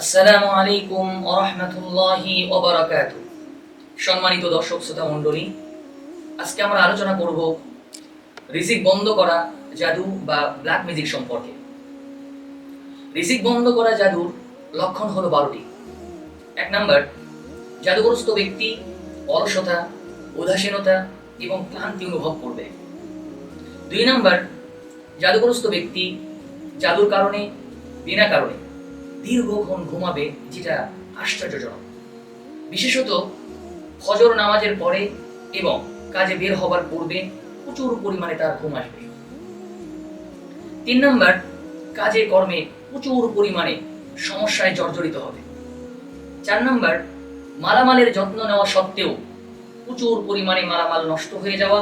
আসসালামু আলাইকুম ওরহমতুল্লাহি ওবরাকাত সম্মানিত দর্শক শ্রোতা মণ্ডলী, আজকে আমরা আলোচনা করব রিজিক বন্ধ করা জাদু বা ব্ল্যাক ম্যাজিক সম্পর্কে। রিজিক বন্ধ করা জাদুর লক্ষণ হলো বারোটি। এক নম্বর, জাদুগ্রস্ত ব্যক্তি অলসতা, উদাসীনতা এবং ক্লান্তি অনুভব করবে। দুই নম্বর, জাদুগ্রস্ত ব্যক্তি জাদুর কারণে, বিনা কারণে দীর্ঘক্ষণ ঘুমাবে, যেটা আশ্চর্যজনক। বিশেষত ফজর নামাজের পরে এবং কাজে বের হবার পূর্বে প্রচুর পরিমাণে তার ঘুম আসবে। তিন নম্বর কাজে কর্মে প্রচুর পরিমাণে সমস্যায় জর্জরিত হবে। চার নম্বর, মালামালের যত্ন নেওয়া সত্ত্বেও প্রচুর পরিমাণে মালামাল নষ্ট হয়ে যাওয়া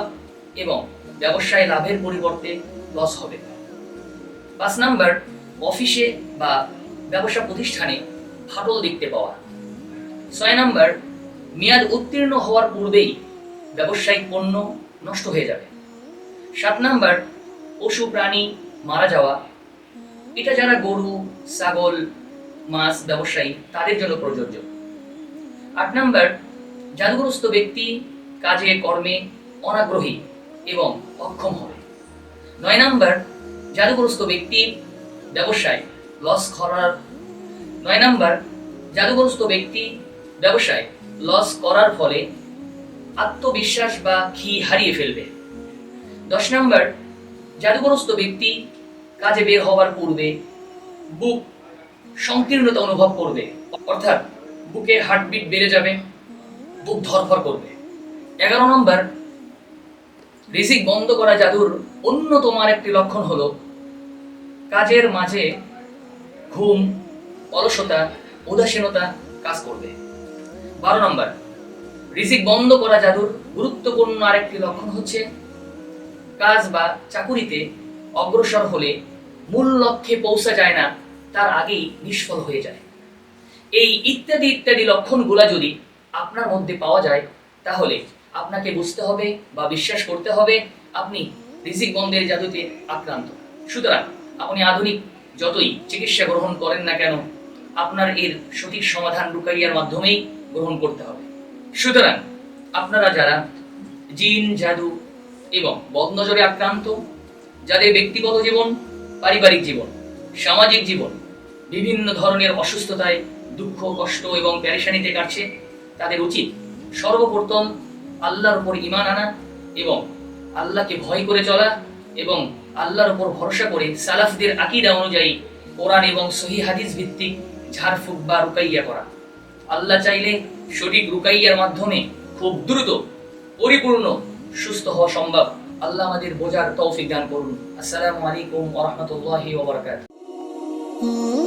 এবং ব্যবসায় লাভের পরিবর্তে লস হবে। পাঁচ নাম্বার, অফিসে বা ব্যবসা প্রতিষ্ঠানে ফাটল দেখতে পাওয়া। ছয় নম্বর, মেয়াদ উত্তীর্ণ হওয়ার পূর্বেই ব্যবসায়িক পণ্য নষ্ট হয়ে যাবে। সাত নম্বর, পশু প্রাণী মারা যাওয়া। এটা যারা গরু, ছাগল, মাছ ব্যবসায়ী, তাদের জন্য প্রযোজ্য। আট নম্বর, জাদুগ্রস্ত ব্যক্তি কাজে, কর্মে অনাগ্রহী এবং অক্ষম হবে। নয় নম্বর, জাদুগ্রস্ত ব্যক্তির ব্যবসায় লস করার নয় নাম্বার, জাদুগ্রস্ত ব্যক্তি, ব্যবসায় লস করার ফলে আত্মবিশ্বাস বা ঘি হারিয়ে ফেলবে। দশ নাম্বার, জাদুগ্রস্ত ব্যক্তি কাজে বের হওয়ার পূর্বে বুক সংকীর্ণতা অনুভব করবে। অর্থাৎ বুকে হার্টবিট বেড়ে যাবে, বুক ধরফর করবে। এগারো নম্বর, রিজিক বন্ধ করা জাদুর অন্যতম একটি লক্ষণ হলো কাজের মাঝে ঘুম, অলসতা, উদাসীনতা কাজ করবে। বারো নম্বর, রিজিক বন্ধ করা জাদুর গুরুত্বপূর্ণ আরেকটি লক্ষণ হচ্ছে কাজ বা চাকুরিতে অগ্রসর হলে মূল লক্ষ্যে পৌঁছা যায় না, তার আগেই নিষ্ফল হয়ে যায়। এই ইত্যাদি ইত্যাদি লক্ষণগুলা যদি আপনার মধ্যে পাওয়া যায়, তাহলে আপনাকে বুঝতে হবে বা বিশ্বাস করতে হবে আপনি রিজিক বন্ধের জাদুতে আক্রান্ত। সুতরাং আপনি আধুনিক যতই চিকিৎসা গ্রহণ করেন না কেন, আপনার এর সঠিক সমাধান রুকাইয়ার মাধ্যমেই গ্রহণ করতে হবে। সুতরাং আপনারা যারা জিন, জাদু এবং বদনজরে আক্রান্ত, যাদের ব্যক্তিগত জীবন, পারিবারিক জীবন, সামাজিক জীবন, বিভিন্ন ধরনের অসুস্থতায় দুঃখ, কষ্ট এবং প্যারেশানিতে কাটছে, তাদের উচিত সর্বপ্রথম আল্লাহর উপর ইমান আনা এবং আল্লাহকে ভয় করে চলা এবং আল্লাহর উপর ভরসা করে সালাফদের আকিদা অনুযায়ী কোরআন এবং সহি হাদিস ভিত্তিক ঝাড়ফুঁক বা রুকাইয়া করা। আল্লাহ চাইলে সঠিক রুকাইয়ার মাধ্যমে খুব দ্রুত পরিপূর্ণ সুস্থ হওয়া সম্ভব। আল্লাহ আমাদের বোঝার তৌফিক দান করুন। আসসালামু আলাইকুম ওয়া রাহমাতুল্লাহি Mm-hmm.